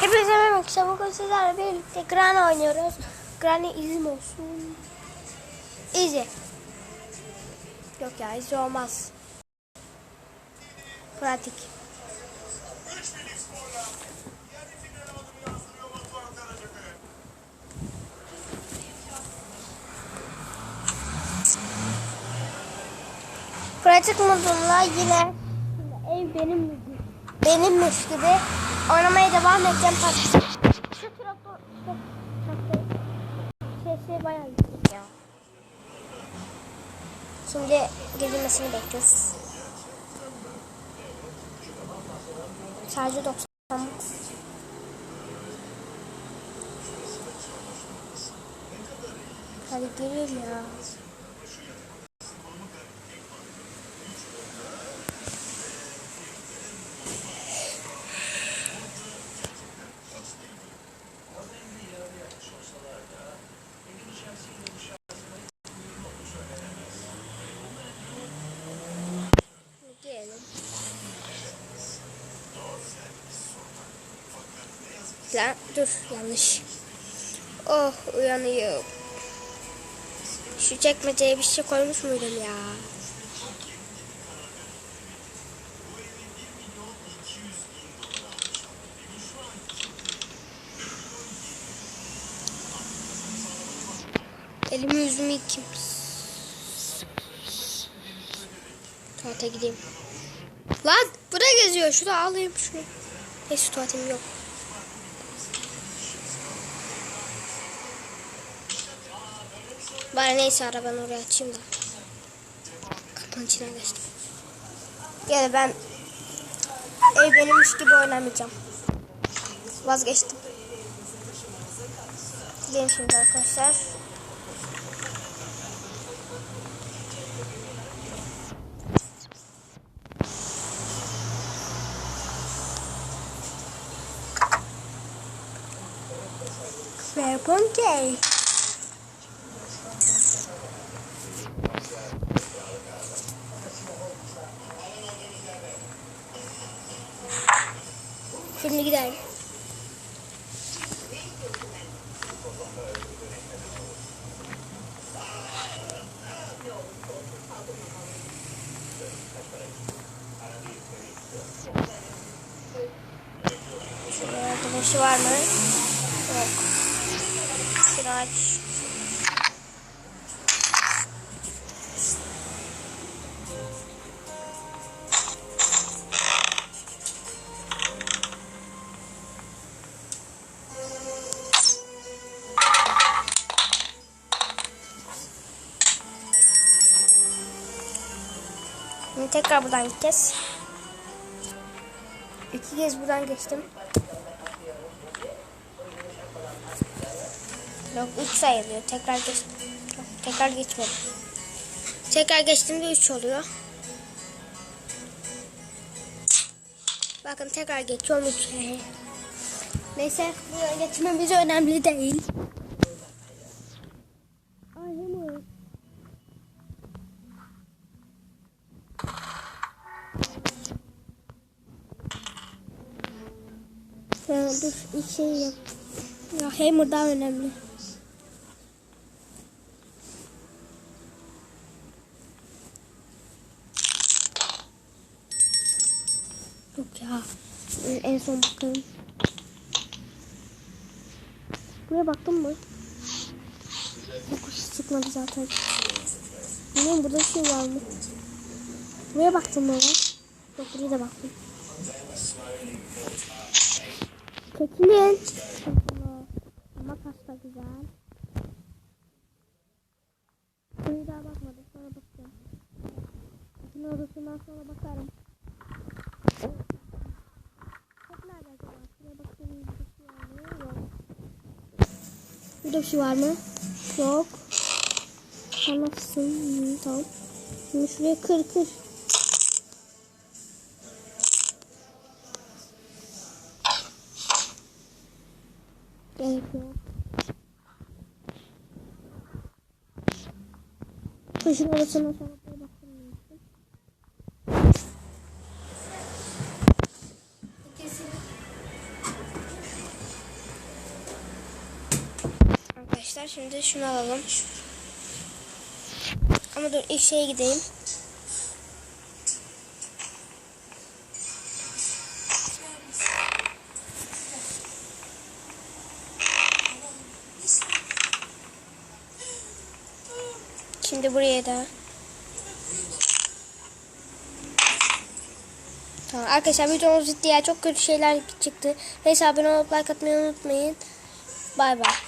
Hepinize merhaba arkadaşlar. Bugün sizlerle birlikte Granny oynuyoruz. Granny izim olsun. Easy. Yok ya easy olmaz. Pratik. Pratik modumla yine ev benim benimmiş gibi oynamaya devam edeceğim. Şu traktör, sesi bayağı yüksek ya. Şimdi gelinmesini bekliyoruz. Sadece 90 Hadi gelin ya. Lan dur yanlış. Oh uyanıyor. Şu çekmeceye bir şey koymuş muydum ya? Elimi yüzümü yıkayayım. Tuvalete gideyim. Lan buraya geziyor. Şurada alayım şunu. Neyse tuvaletim yok. Bari neyse arabanı oraya açayım da. Kapının içine geçtim. Yani ben ev benimmiş gibi oynamayacağım. Vazgeçtim. Gelin şimdi arkadaşlar. Fairphone K. Şimdi gidelim. Şurada arkadaşı var mı? Yok. Şunu aç. Şimdi tekrar buradan gideceğiz. İki kez buradan geçtim. Yok 3 sayılıyor. Tekrar geçtim. Tekrar geçmedim. Tekrar geçtiğimde 3 oluyor. Bakın tekrar geçiyorum 3. Neyse buraya geçmemiz önemli değil. Ya dur şey yap. Ya Hammer daha önemli. Yok ya. En son bakalım. Buraya baktın mı? Yok hiç çıkmadı zaten. Bilmiyorum burada şey var mı? Buraya baktın mı? Yok buraya da baktım. Çekilin. Ama pasta güzel. Buraya daha bakmadım. Sonra bakacağım. Bütün odasından sonra bakarım. Çok nerede acaba? Şuraya bakayım. Burada bir şey var mı? Yok. Anlatsın. Tamam. Şimdi şuraya kır kır. gerek yok. Kuşun arasına sabahlara bakmıyorsun. Arkadaşlar şimdi şunu alalım. Ama dur ilk şeye gideyim. Şimdi buraya da. Tamam arkadaşlar videomuz bitti ya. Çok kötü şeyler çıktı. Neyse abone olup like atmayı unutmayın. Bay bay.